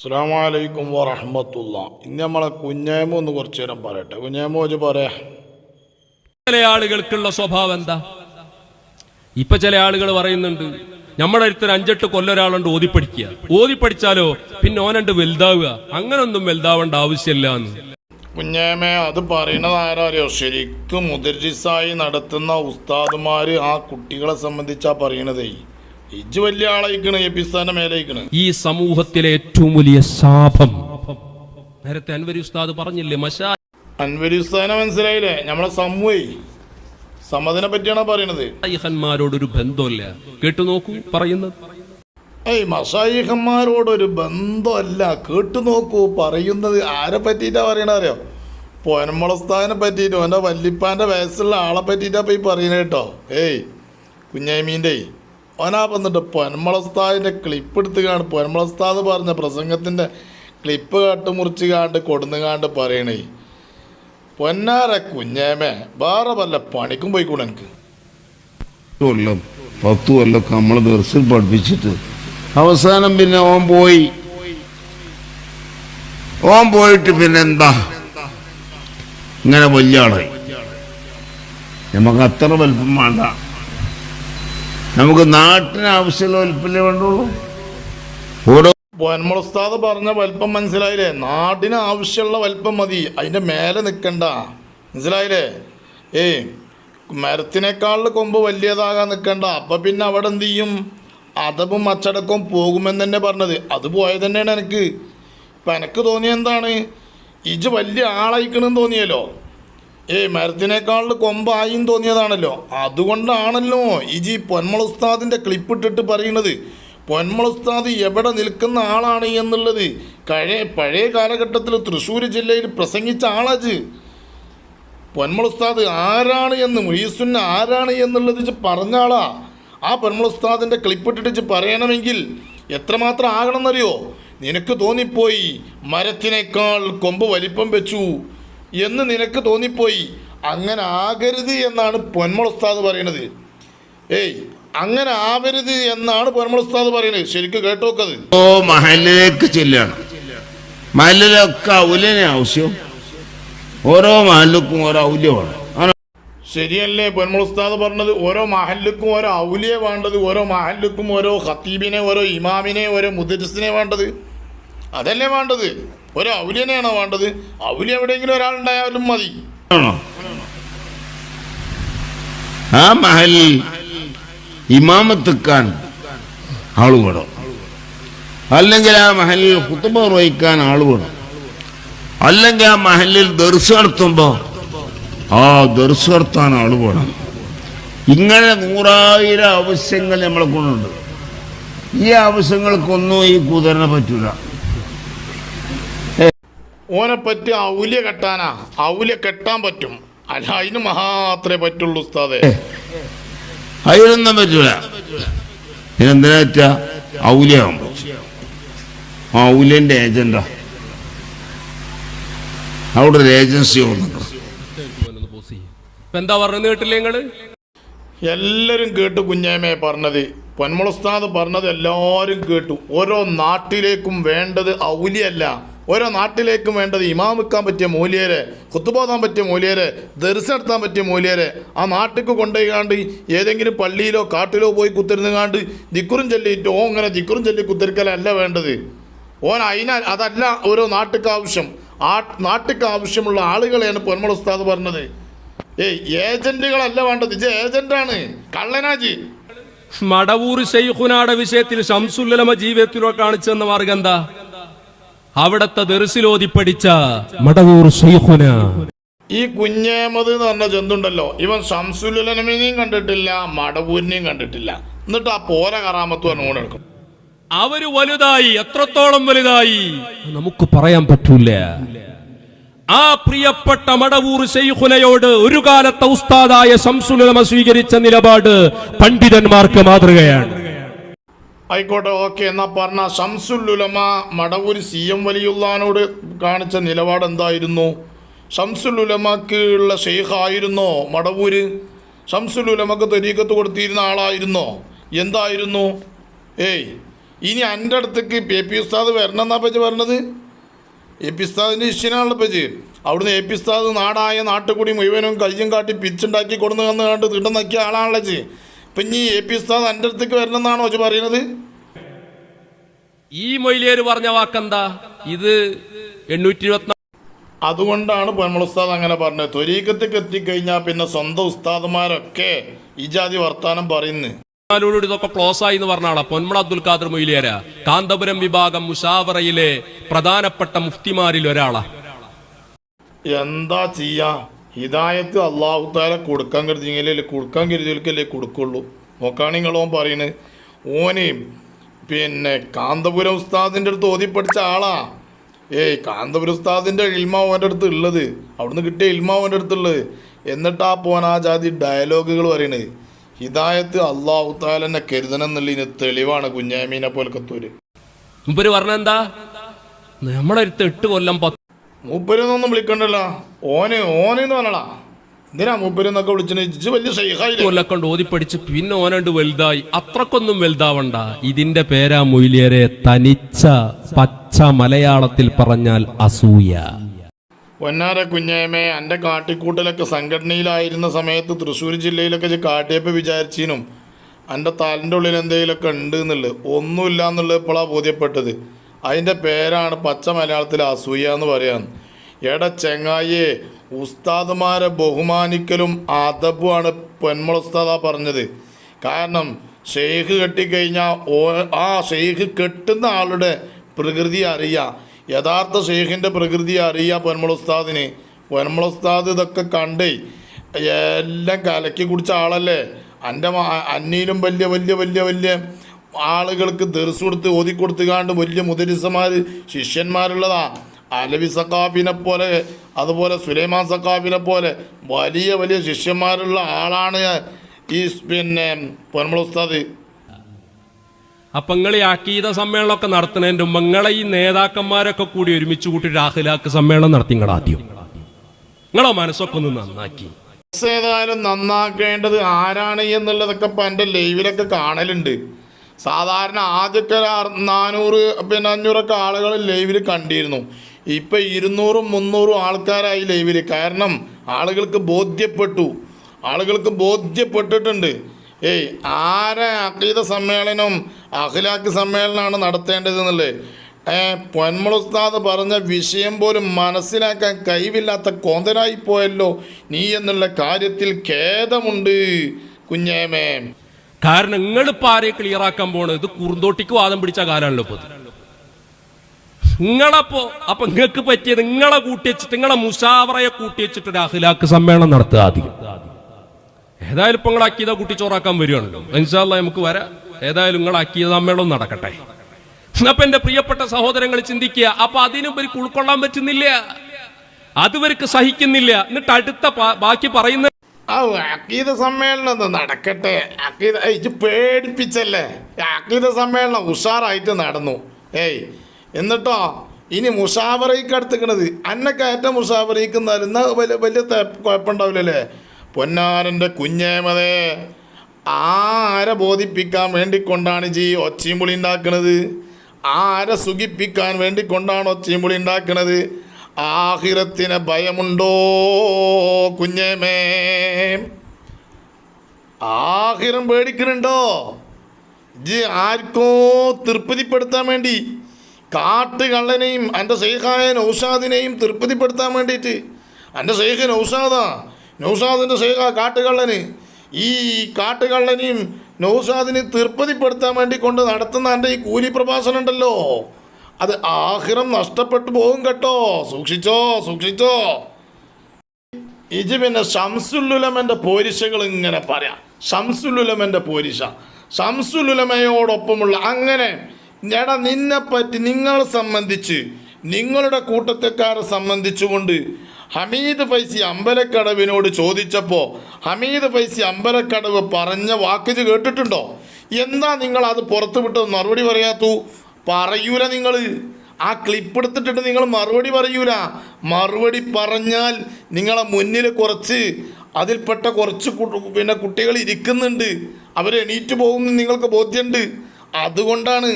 അസ്സാമലൈക്കും വറഹമത്തുള്ള. ഇന്ന് നമ്മളെ കുഞ്ഞേമ ഒന്ന് കുറച്ചു നേരം പറയട്ടെ. കുഞ്ഞേമോ വെച്ച് പറയാ ചില ആളുകൾക്കുള്ള സ്വഭാവം എന്താ? ഇപ്പൊ ചില ആളുകൾ പറയുന്നുണ്ട് നമ്മുടെ അടുത്തൊരു അഞ്ചെട്ട് കൊല്ലൊരാളുണ്ട് ഓതിപ്പടിക്കുക ഓതിപ്പടിച്ചാലോ പിന്നെ ഓനണ്ട് വലുതാവുക. അങ്ങനൊന്നും വലുതാവേണ്ട ആവശ്യമില്ല എന്ന്. കുഞ്ഞേമേ അത് പറയണത് ആരാ അറിയോ? ശരിക്കും മുദരിസായി നടത്തുന്ന ഉസ്താദുമാര് ആ കുട്ടികളെ സംബന്ധിച്ചാ പറയണതേ. വലിയ ആളായിക്കണ് ഈ സമൂഹത്തിലെ ഏറ്റവും വലിയ ശാപം. നേരത്തെ അൻവരി ഉസ്താദ് പറഞ്ഞില്ലേ മശാ അൻവരി ഉസ്താദിനെ മനസ്സിലായില്ലേ? നമ്മളെ സമൂഹേ. സമ്മതിനെ പറ്റിയാണ് പറയണത്? അയ്യഹന്മാരോടൊരു ബന്ധമില്ല. കേട്ടു നോക്കൂ പറയുന്നത്. ഏയ് മഷായിഹന്മാരോടൊരു ബന്ധമല്ല. കേട്ടു നോക്കൂ പറയുന്നത് ആരെ പറ്റിയിട്ടാ പറയണ അറിയോ? പൊനമുളസ്ഥാനെ പറ്റിയിട്ട്? ഓന്റെ വല്ലിപ്പാന്റെ വയസ്സുള്ള ആളെ പറ്റിയിട്ടാ പോയി പറയുന്നത് കേട്ടോ. ഏയ് കുഞ്ഞൈമീന്റെ. ഓനാ വന്നിട്ട് പൊന്മളസ്താദിന്റെ ക്ലിപ്പ് എടുത്ത് കാണും പൊന്മളസ്താദ് പറഞ്ഞ പ്രസംഗത്തിന്റെ ക്ലിപ്പ് കാട്ട് മുറിച്ച് കാണ്ട് കൊടുന്ന് കാണ്ട് പറയണേ. പൊന്നാര കുഞ്ഞേമേ വേറെ വല്ല പണിക്കും പോയിക്കൂടെ എനിക്ക്? കൊല്ലം പത്ത് കൊല്ലമൊക്കെ നമ്മൾ ദർശനം പഠിപ്പിച്ചിട്ട്. അവസാനം പിന്നെ ഓൻ പോയി. ഓൻ പോയിട്ട് പിന്നെ എന്താ? ഇങ്ങനെ വലിയ ആളായി നമുക്ക് അത്ര വലുപ്പം വേണ്ട. നമുക്ക് നാട്ടിന് ആവശ്യമുള്ള വലുപ്പല്ലേ വേണ്ടുള്ളൂ? ഓരോ പൊന്മുളസ്താദ് പറഞ്ഞ വലിപ്പം മനസ്സിലായില്ലേ? നാടിന് ആവശ്യമുള്ള വലിപ്പം മതി. അതിന്റെ മേലെ നിൽക്കണ്ട മനസ്സിലായില്ലേ? ഏയ് മരത്തിനേക്കാൾ കൊമ്പ് വലിയതാകാൻ നിൽക്കണ്ട അപ്പം പിന്നെ അവിടെ എന്ത് ചെയ്യും? അതവും അച്ചടക്കവും പോകുമെന്ന് തന്നെ പറഞ്ഞത്. അത് പോയത് തന്നെയാണ് എനിക്ക്. ഇപ്പം എനിക്ക് തോന്നിയ എന്താണ്? ഇജ് വലിയ ആളായിക്കണെന്ന് തോന്നിയല്ലോ. ഏയ് മരത്തിനേക്കാൾ കൊമ്പായും തോന്നിയതാണല്ലോ. അതുകൊണ്ടാണല്ലോ ഇജി പൊന്മളുസ്താദിന്റെ ക്ലിപ്പ് ഇട്ടിട്ട് പറയുന്നത്. പൊന്മളുസ്താദ് എവിടെ നിൽക്കുന്ന ആളാണ് എന്നുള്ളത്. കഴിയ പഴയ കാലഘട്ടത്തിൽ തൃശ്ശൂർ ജില്ലയിൽ പ്രസംഗിച്ച ആളാജ് പൊന്മളുസ്താദ് ആരാണ് എന്ന് മുഹീസുന്ന ആരാണ് എന്നുള്ളത് പറഞ്ഞാളാ ആ പൊന്മളുസ്താദിന്റെ ക്ലിപ്പ് ഇട്ടിട്ട് പറയണമെങ്കിൽ എത്രമാത്രം ആകണമെന്നറിയോ? നിനക്ക് തോന്നിപ്പോയി. മരത്തിനേക്കാൾ കൊമ്പ് വലിപ്പം വെച്ചു. എന്ന് നിനക്ക് തോന്നിപ്പോയി. അങ്ങനെ ആകരുത് എന്നാണ് പൊന്മുളസ്താദ് പറയണത്. ഏയ് അങ്ങനെ ആവരുത് എന്നാണ് പൊന്മുളസ്താദ് പറയണത്. ശരിക്കും കേട്ടോക്കത്. ഓ മഹലിലേക്ക് ചെല്ലാണ്. മഹലിലൊക്കെ ഔല്യനെ ആവശ്യം. ഓരോ മഹലിലും ഓരോ ഔല്യമാണ് ശരിയല്ലേ പൊന്മുളസ്താദ് പറഞ്ഞത്? ഓരോ മഹല്ലുക്കും ഓരോ ഔലിയെ വേണ്ടത് ഓരോ മഹല്ലുക്കും ഓരോ ഖത്തീബിനെ ഓരോ ഇമാമിനെ ഓരോ മുദരിസിനെ വേണ്ടത്. അതല്ലേ വേണ്ടത്? ഓരോ ഔലിയനെയാണോ വേണ്ടത്? ഔലി എവിടെയെങ്കിലും ഒരാളുണ്ടായാലും മതി. ആ മഹലിൽ ഇമാമത്തുക്കാൻ ആൾ വേണം. അല്ലെങ്കിൽ ആ മഹലിൽ കുത്തുബ നിർവഹിക്കാൻ ആൾ വേണം. അല്ലെങ്കിൽ ആ മഹലിൽ ദർസ് നടത്തുമ്പോ ആ ദർസ് നടത്താൻ ആൾ വേണം. ഇങ്ങനെ നൂറായിരം ആവശ്യങ്ങൾ നമ്മളെ കൊണ്ടുണ്ട്. ഈ ആവശ്യങ്ങൾക്കൊന്നും ഈ കുതിരനെ പറ്റൂല. ഓനെ പറ്റി ഔലിയ കെട്ടാനാ? ഔല്യ കെട്ടാൻ പറ്റും. അല്ല അതിന് മാത്രമേ പറ്റുള്ളൂ ഉസ്താദെ. അതിനൊന്നും പറ്റൂല. ഇതിനെന്തിനാ പറ്റുക ഔലിയാകുമ്പോ ആ ഔലിയന്റെ ഏജന്റാ. അവിടെ ഒരു ഏജൻസി ഉണ്ട് ഇപ്പൊ എന്താ പറയുന്നത് കേട്ടില്ലേ നിങ്ങൾ? എല്ലാവരും കേട്ടു കുഞ്ഞാമയെ പറഞ്ഞത്. പൊന്മുളസ്താദ് പറഞ്ഞത് എല്ലാവരും കേട്ടു. ഓരോ നാട്ടിലേക്കും വേണ്ടത് ഔലിയല്ല. ഓരോ നാട്ടിലേക്കും വേണ്ടത് ഇമാം വെക്കാൻ പറ്റിയ മൂല്യരെ കുത്തുപോതാൻ പറ്റിയ മൂല്യരെ ദർശനം നടത്താൻ പറ്റിയ മൂല്യരെ ആ നാട്ടിക്ക് കൊണ്ടുപോയിക്കാണ്ട് ഏതെങ്കിലും പള്ളിയിലോ കാട്ടിലോ പോയി കുത്തിരുന്നുകാണ്ട് ദിക്കുറും ചൊല്ലിയിട്ട് ഓ അങ്ങനെ ദിക്കുറും ചൊല്ലി കുത്തിരിക്കലല്ല വേണ്ടത്. ഓൻ അതിന അതല്ല ഓരോ നാട്ടിക്ക് ആവശ്യം. ആ നാട്ടിക്ക് ആവശ്യമുള്ള ആളുകളെയാണ് പൊന്മുള ഉസ്താദ് പറഞ്ഞത്. ഏയ് ഏജന്റുകളല്ല വേണ്ടത്. ഇത് ഏജന്റാണ്. കള്ളനാജി. മടവൂർ ഷെയ്ഖുനാടെ വിഷയത്തിൽ ഷംസുല്ലമ ജീവിതത്തിലൂടെ കാണിച്ചെന്ന മാർഗം എന്താ? അവിടത്തെ ദർസിലോതി പഠിച്ച മടവൂർ ഷെയ്ഖുന ഈ കുഞ്ഞേമത് എന്ന് പറഞ്ഞ ജന്തുണ്ടല്ലോ ഇവൻ ശംസുലനമിനെയും കണ്ടിട്ടില്ല മടവൂരിനെയും കണ്ടിട്ടില്ല. എന്നിട്ട് ആ പോര കറാമത്ത് പറഞ്ഞുകൊണ്ട് എടുക്കും. അവർ വലുതായി എത്രത്തോളം വലുതായി? നമുക്ക് പറയാൻ പറ്റൂല. ആ പ്രിയപ്പെട്ട മടവൂർ ഷെയ്ഖുനയോട് ഒരു കാലത്തെ ഉസ്താദായ ശംസുലമ സ്വീകരിച്ച നിലപാട് പണ്ഡിതന്മാർക്ക് മാതൃകയാണ്. ആയിക്കോട്ടെ ഓക്കെ എന്നാ പറഞ്ഞ ഷംസുല്ലുലമ മടവൂര് സി എം വലിയുള്ളാനോട് കാണിച്ച നിലപാട് എന്തായിരുന്നു ഷംസുല്ലുലമക്ക് ഉള്ള ഷെയ്ഖായിരുന്നോ മടവൂര്? ഷംസുല്ലുലമക്ക് തെരീക്കത്ത് കൊടുത്തിരുന്ന ആളായിരുന്നോ? എന്തായിരുന്നു? ഏയ് ഇനി എന്റെ അടുത്തേക്ക് എ പി ഉസ്താദ് വരണം എന്നാ പറ്റി പറഞ്ഞത്? എ പി ഉസ്താദിന്റെ ഇഷ്യനാണല്ലോ പറ്റി അവിടുന്ന് എ പി ഉസ്താദ് നാടായ നാട്ടുകൂടി മുഴുവനും കയ്യും കാട്ടി പിച്ചുണ്ടാക്കി കൊടുന്നു വന്ന് കണ്ട് തിട്ടം നക്കിയ ആളാണല്ലോ ഇപ്പം ഇനി എ പി ഉസ്താദ് എന്റെ അടുത്തേക്ക് വരണമെന്നാണോ എന്നാണോ ചി പറയുന്നത്? ഈ മൊയിലേര് പറഞ്ഞ വാക്കെന്താ? ഇത് എണ്ണൂറ്റി ഇരുപത്തി അതുകൊണ്ടാണ് പൊന്മൾ ഉസ്താദ് അങ്ങനെ പറഞ്ഞത്. തൊരീക്കത്തേക്ക് എത്തിക്കഴിഞ്ഞാൽ പിന്നെ സ്വന്തം ഉസ്താദുമാരൊക്കെ ഈ ജാതി വർത്താനം പറയുന്നു. ഇതൊക്കെ ക്ലോസ് ആയി എന്ന് പറഞ്ഞാളാ പൊന്മള അബ്ദുൽ ഖാദർ മൊയിലേര കാന്തപുരം വിഭാഗം മുഷാവറയിലെ പ്രധാനപ്പെട്ട മുഫ്തിമാരിൽ ഒരാളാ. എന്താ ചെയ്യാ? ഹിദായത്ത് അള്ളാഹു താല കൊടുക്കാൻ കരുതിയെങ്കിലേ കൊടുക്കാൻ കരുതിയവർക്കല്ലേ കൊടുക്കുള്ളൂ. നോക്കാണ് നിങ്ങളോ പറയുന്നത് ഓനെയും പിന്നെ കാന്തപുരം ഉസ്താദിന്റെ അടുത്ത് ഓതി പഠിച്ച ആളാ. ഏയ് കാന്തപുരം ഉസ്താദിന്റെ ഇൽമ ഓന്റെ അടുത്ത് ഉള്ളത്. അവിടുന്ന് കിട്ടിയ ഇൽമ ഓന്റെ അടുത്തുള്ളത് എന്നിട്ടാ പോൻ ആ ജാതി ഡയലോഗുകൾ പറയണത് ഹിദായത്ത് അള്ളാഹു താലെന്നെ കരുതണം എന്നുള്ളതിന് തെളിവാണ് കുഞ്ഞാമീനെ പോലക്കത്തൂര് മുമ്പര് പറഞ്ഞെന്താ നമ്മളൊരു എട്ട് കൊല്ലം മൂപ്പരെന്നൊന്നും വിളിക്കണ്ടല്ലോ. ഓനെ ഓനെന്ന് പറഞ്ഞടാ. എന്തിനാ മൂപ്പരെന്നൊക്കെ വിളിച്ചു വലിയ കൊല്ലക്കൊണ്ട് ഓതിപ്പടിച്ച് പിന്നെ ഓനണ്ട് വലുതായി. അത്രക്കൊന്നും വലുതാവണ്ട. ഇതിന്റെ പേരാ മൊയ്ലിയരെ തനിച്ച പച്ച മലയാളത്തിൽ പറഞ്ഞാൽ അസൂയ. പൊന്നാര കുഞ്ഞേമേ എന്റെ കാട്ടിക്കൂട്ടലൊക്കെ സംഘടനയിലായിരുന്ന സമയത്ത് തൃശ്ശൂർ ജില്ലയിലൊക്കെ കാട്ടിയപ്പോൾ വിചാരിച്ചിനും എന്റെ തലന്റെ ഉള്ളിൽ എന്തെങ്കിലുമൊക്കെ ഉണ്ട് എന്നുള്ളത്. ഒന്നുമില്ല എന്നുള്ളത് ഇപ്പോഴാണ് ബോധ്യപ്പെട്ടത്. അതിന്റെ പേരാണ് പച്ച മലയാളത്തിൽ അസൂയ എന്ന് പറയാൻ. എട ചെങ്ങായിയെ ഉസ്താദുമാരെ ബഹുമാനിക്കലും അതബുമാണ് പൊന്മുള ഉസ്താദ പറഞ്ഞത്. കാരണം ഷെയ്ഖ് കെട്ടിക്കഴിഞ്ഞാൽ ഓ ആ ഷെയ്ഖ് കെട്ടുന്ന ആളുടെ പ്രകൃതി അറിയാം. യഥാർത്ഥ ഷെയ്ഖിന്റെ പ്രകൃതി അറിയാം പൊന്മുള ഉസ്താദിന്. പൊന്മുള ഉസ്താദ് ഇതൊക്കെ കണ്ടേ എല്ലാം കലക്കി കുടിച്ച ആളല്ലേ? എന്റെ അന്നീലും വലിയ വലിയ വലിയ വലിയ ആളുകൾക്ക് ദർസ് കൊടുത്ത് ഓതി കൊടുത്തുകാണ്ട് വലിയ മുദരിസമാർ ശിഷ്യന്മാരുള്ളതാ. അലവി സക്കാഫിനെ പോലെ അതുപോലെ സുലൈമാൻ സക്കാഫിനെ പോലെ വലിയ വലിയ ശിഷ്യന്മാരുള്ള ആളാണ് ഈ പിന്നെ പൊന്മുള ഉസ്താദ്. അപ്പൊ നിങ്ങൾ ഈ അക്കീത സമ്മേളനമൊക്കെ നടത്തുന്നതിന്റെ മുമ്പ് നിങ്ങളെ ഈ നേതാക്കന്മാരൊക്കെ കൂടി ഒരുമിച്ച് കൂട്ടി രാഹുലാക്ക് സമ്മേളനം നടത്തി നിങ്ങൾ ആദ്യം. നിങ്ങളോ മനസ്സൊക്കെ ഒന്ന് നന്നാക്കി. ഏതായാലും നന്നാക്കേണ്ടത് ആരാണ് എന്നുള്ളതൊക്കെ ഇപ്പം എന്റെ ലൈവിലൊക്കെ കാണലുണ്ട്. സാധാരണ ആദ്യമൊക്കെ നാനൂറ് പിന്നെ അഞ്ഞൂറൊക്കെ ആളുകൾ ലൈവിൽ കണ്ടിരുന്നു. ഇപ്പം ഇരുന്നൂറും മുന്നൂറും ആൾക്കാരായി ലൈവിൽ കാരണം ആളുകൾക്ക് ബോധ്യപ്പെട്ടു. ആളുകൾക്ക് ബോധ്യപ്പെട്ടിട്ടുണ്ട്. ഏയ് ആരെ അക്കീത സമ്മേളനം അഖിലാക്ക് സമ്മേളനമാണ് നടത്തേണ്ടത് എന്നുള്ളത് ഏ പൊന്മുളുസ്താദ് പറഞ്ഞ വിഷയം പോലും മനസ്സിലാക്കാൻ കഴിവില്ലാത്ത കോന്തനായി പോയല്ലോ. നീ എന്നുള്ള കാര്യത്തിൽ ഖേദമുണ്ട് കുഞ്ഞേമേ. കാരണം നിങ്ങൾ ഇപ്പൊ ആരെ ക്ലിയർ ആക്കാൻ പോണത്? ഇത് കുറുന്തോട്ടിക്ക് വാദം പിടിച്ച കാലാണല്ലോ ഇപ്പൊ. നിങ്ങളപ്പോ അപ്പൊ നിങ്ങൾക്ക് പറ്റിയത് നിങ്ങളെ കൂട്ടി വെച്ചിട്ട് നിങ്ങളെ മുഷാവറയെ കൂട്ടി വെച്ചിട്ട് ഒരു അഖിലാക്ക് സമ്മേളനം നടത്തുക ആദ്യം. ഏതായാലും ഇപ്പൊ നിങ്ങൾ അക്കീത കൂട്ടി ചോറാക്കാൻ വരികയാണല്ലോ. മനസ്സിലാ നമുക്ക് വരാം. ഏതായാലും നിങ്ങൾ അക്കീത സമ്മേളനം നടക്കട്ടെ. അപ്പൊ എന്റെ പ്രിയപ്പെട്ട സഹോദരങ്ങൾ ചിന്തിക്കുക അപ്പൊ അതിനും ഇവർക്ക് ഉൾക്കൊള്ളാൻ പറ്റുന്നില്ല. അതുവർക്ക് സഹിക്കുന്നില്ല. എന്നിട്ട് അടുത്ത ബാക്കി പറയുന്ന ആ അക്കീത സമ്മേളനം ഒന്ന് നടക്കട്ടെ. അക്കീത ഇത് പേടിപ്പിച്ചല്ലേ? അക്കീത സമ്മേളനം ഉഷാറായിട്ട് നടന്നു. ഏയ് എന്നിട്ടോ ഇനി മുഷാവറയ്ക്ക് അടുത്തിക്കണത് അന്നെ കയറ്റം മുഷാവറയ്ക്ക് വലിയ വലിയ കുഴപ്പമുണ്ടാവില്ലല്ലേ? പൊന്നാരന്റെ കുഞ്ഞേമതേ ആരെ ബോധിപ്പിക്കാൻ വേണ്ടിക്കൊണ്ടാണ് ജി ഒച്ചയും പുളി ആരെ സുഖിപ്പിക്കാൻ വേണ്ടിക്കൊണ്ടാണ് ഒച്ചയും പുളി ഉണ്ടാക്കണത്? ആഹിറത്തിന് ഭയമുണ്ടോ കുഞ്ഞേമേ? ആഹിറം പേടിക്കുന്നുണ്ടോ? ജി ആർക്കോ തൃപ്തിപ്പെടുത്താൻ വേണ്ടി കാട്ടുകള്ളനെയും എന്റെ സേഹായ നൗഷാദിനെയും തൃപ്തിപ്പെടുത്താൻ വേണ്ടിയിട്ട്. എന്റെ സേഹ നൗഷാദാ നൗഷാദിന്റെ സേഹ കാട്ടുകള്ളന്. ഈ കാട്ടുകള്ളനെയും നൗസാദിനെ തൃപ്തിപ്പെടുത്താൻ വേണ്ടി കൊണ്ട് നടത്തുന്ന എന്റെ ഈ കൂലി പ്രഭാഷണം ഉണ്ടല്ലോ. അത് ആഹിറം നഷ്ടപ്പെട്ടു പോകും കേട്ടോ. സൂക്ഷിച്ചോ സൂക്ഷിച്ചോ. ഇജ് പിന്നെ ഷംസുല്ലുലമന്റെ പോരിശകൾ ഇങ്ങനെ പറയാം. ഷംസുല്ലുലമന്റെ പോരിശ. ഷംസുല്ലുലമയോടൊപ്പമുള്ള അങ്ങനെ എടാ നിന്നെപ്പറ്റി നിങ്ങളെ സംബന്ധിച്ച് നിങ്ങളുടെ കൂട്ടത്തെക്കാരെ സംബന്ധിച്ചുകൊണ്ട് ഹമീദ് ഫൈസി അമ്പലക്കടവിനോട് ചോദിച്ചപ്പോൾ ഹമീദ് ഫൈസി അമ്പലക്കടവ് പറഞ്ഞ വാക്കിജ് കേട്ടിട്ടുണ്ടോ? എന്താ നിങ്ങൾ അത് പുറത്തു വിട്ടത് മറുപടി പറയാത്തു? പറയൂല നിങ്ങൾ ആ ക്ലിപ്പ് എടുത്തിട്ടിട്ട് നിങ്ങൾ മറുപടി പറയൂല. മറുപടി പറഞ്ഞാൽ നിങ്ങളെ മുന്നിൽ കുറച്ച് അതിൽപ്പെട്ട കുറച്ച് പിന്നെ കുട്ടികൾ ഇരിക്കുന്നുണ്ട്. അവർ എണീറ്റ് പോകും നിങ്ങൾക്ക് ബോധ്യമുണ്ട് അതുകൊണ്ടാണ്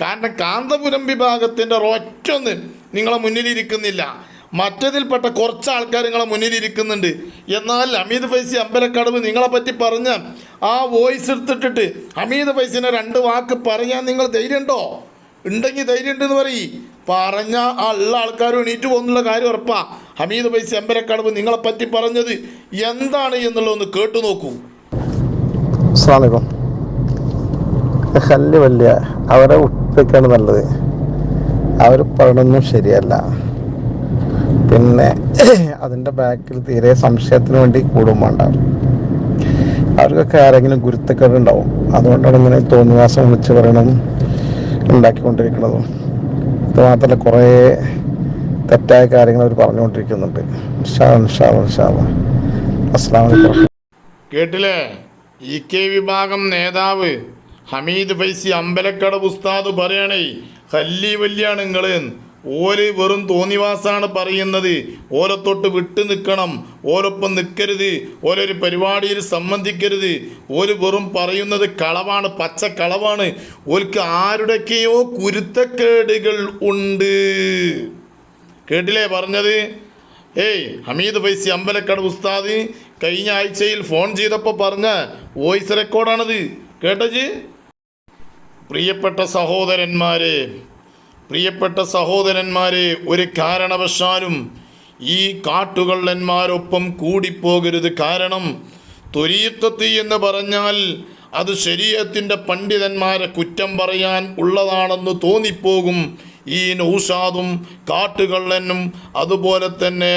കാരണം കാന്തപുരം വിഭാഗത്തിന്റെ ഒറ്റൊന്ന് നിങ്ങളെ മുന്നിലിരിക്കുന്നില്ല മറ്റതിൽപ്പെട്ട കുറച്ച് ആൾക്കാർ നിങ്ങളെ മുന്നിലിരിക്കുന്നുണ്ട് എന്നാൽ അമീത് ഫൈസി അമ്പലക്കടവ് നിങ്ങളെ പറ്റി പറഞ്ഞ ആ വോയിസ് എടുത്തിട്ടിട്ട് അമീത് ഫൈസിനെ രണ്ട് വാക്ക് പറയാൻ നിങ്ങൾ ധൈര്യമുണ്ടോ? ഉണ്ടെങ്കിൽ ധൈര്യം ഉണ്ടെന്ന് പറയും. പറഞ്ഞ ആ ഉള്ള ആൾക്കാരും എണീറ്റ് പോകുന്നുള്ള കാര്യം ഉറപ്പാ. ഹമീദ് പൈസ എമ്പരക്കടവ് നിങ്ങളെ പറ്റി പറഞ്ഞത് എന്താണ് എന്നുള്ളതൊന്ന് കേട്ടു നോക്കൂ. ഹല്ല് വലിയ അവരെ ഉപ്പിക്കാണ് നല്ലത്. അവർ പറയണൊന്നും ശരിയല്ല. പിന്നെ അതിന്റെ ബാക്കിൽ തീരെ സംശയത്തിന് വേണ്ടി കൂടും വേണ്ട. അവർക്കൊക്കെ ആരെങ്കിലും ഗുരുത്തക്കേടുണ്ടാവും. അതുകൊണ്ടാണ് ഇങ്ങനെ തോന്നിവാസം വിളിച്ച് പറയണം ഉണ്ടാക്കിക്കൊണ്ടിരിക്കുന്നതും ഇത് മാത്രമല്ല കുറേ തെറ്റായ കാര്യങ്ങൾ അവർ പറഞ്ഞുകൊണ്ടിരിക്കുന്നുണ്ട്. കേട്ടില്ലേ? ഇ കെ വിഭാഗം നേതാവ് ഹമീദ് ഫൈസി അമ്പലക്കട ഉസ്താദ് പറയണേ ഹല്ലി വല്യാണ് നിങ്ങൾ ഓൽ വെറും തോന്നിവാസാണ് പറയുന്നത്. ഓലത്തൊട്ട് തൊട്ട് വിട്ടു നിൽക്കണം. ഓലൊപ്പം നിൽക്കരുത്. ഓലൊരു പരിപാടിയിൽ സംബന്ധിക്കരുത്. ഓൽ വെറും പറയുന്നത് കളവാണ് പച്ച കളവാണ് ഓൽക്ക് ആരുടെയൊക്കെയോ കുരുത്തക്കേടുകൾ ഉണ്ട്. കേട്ടില്ലേ പറഞ്ഞത്? ഏയ് ഹമീദ് ഫൈസി അമ്പലക്കട ഉസ്താദ് കഴിഞ്ഞ ആഴ്ചയിൽ ഫോൺ ചെയ്തപ്പോൾ പറഞ്ഞ വോയിസ് റെക്കോർഡാണത്. കേട്ടജ് പ്രിയപ്പെട്ട സഹോദരന്മാരെ പ്രിയപ്പെട്ട സഹോദരന്മാരെ ഒരു കാരണവശാലും ഈ കാട്ടുകള്ളന്മാരൊപ്പം കൂടിപ്പോകരുത്. കാരണം തൊരീത്തത്തി എന്ന് പറഞ്ഞാൽ അത് ശരീരത്തിന്റെ പണ്ഡിതന്മാരെ കുറ്റം പറയാൻ ഉള്ളതാണെന്ന് തോന്നിപ്പോകും. ഈ നൗഷാദും കാട്ടുകള്ളനും അതുപോലെ തന്നെ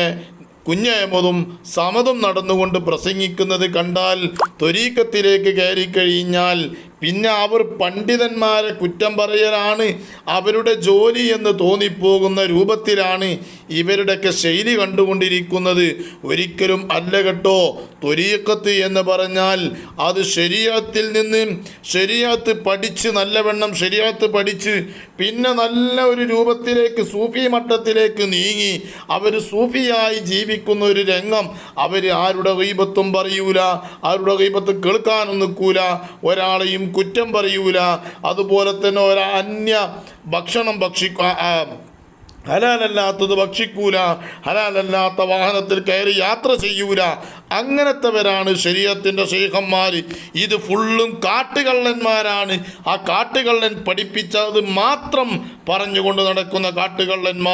കുഞ്ഞേമതും സമതും നടന്നുകൊണ്ട് പ്രസംഗിക്കുന്നത് കണ്ടാൽ ത്വരീക്കത്തിലേക്ക് കയറിക്കഴിഞ്ഞാൽ പിന്നെ അവർ പണ്ഡിതന്മാരെ കുറ്റം പറയലാണ്. അവരുടെ ജോലി എന്ന് തോന്നിപ്പോകുന്ന രൂപത്തിലാണ് ഇവരുടെയൊക്കെ ശൈലി കണ്ടുകൊണ്ടിരിക്കുന്നത്. ഒരിക്കലും അല്ല കേട്ടോ. ത്വരീക്കത്ത് എന്ന് പറഞ്ഞാൽ അത് ശരിയാത്തിൽ നിന്ന് ശരിയാത്ത് പഠിച്ച് നല്ലവണ്ണം ശരിയാത്ത് പഠിച്ച് പിന്നെ നല്ല ഒരു രൂപത്തിലേക്ക് സൂഫി മട്ടത്തിലേക്ക് നീങ്ങി. അവർ സൂഫിയായി ജീവിക്കുന്ന ഒരു രംഗം. അവർ ആരുടെ ഗൈബത്തും പറയൂല. ആരുടെ ഗൈബത്ത് കേൾക്കാനും നിൽക്കൂല. ഒരാളെയും കുറ്റം പറയൂല. അതുപോലെ തന്നെ ഒരു അന്യ ഭക്ഷണം ഭക്ഷിക്കുക ഹലാലല്ലാത്തത് ഭക്ഷിക്കൂല. ഹലാലല്ലാത്ത വാഹനത്തിൽ കയറി യാത്ര ചെയ്യൂല. അങ്ങനത്തെവരാണ് ശരീരത്തിന്റെ ശേഖന്മാർ. ഇത് ഫുള്ളും കാട്ടുകള്ളന്മാരാണ്. ആ കാട്ടുകള്ളൻ പഠിപ്പിച്ചത് മാത്രം പറഞ്ഞുകൊണ്ട് നടക്കുന്ന കാട്ടുകള്ളന്മാർ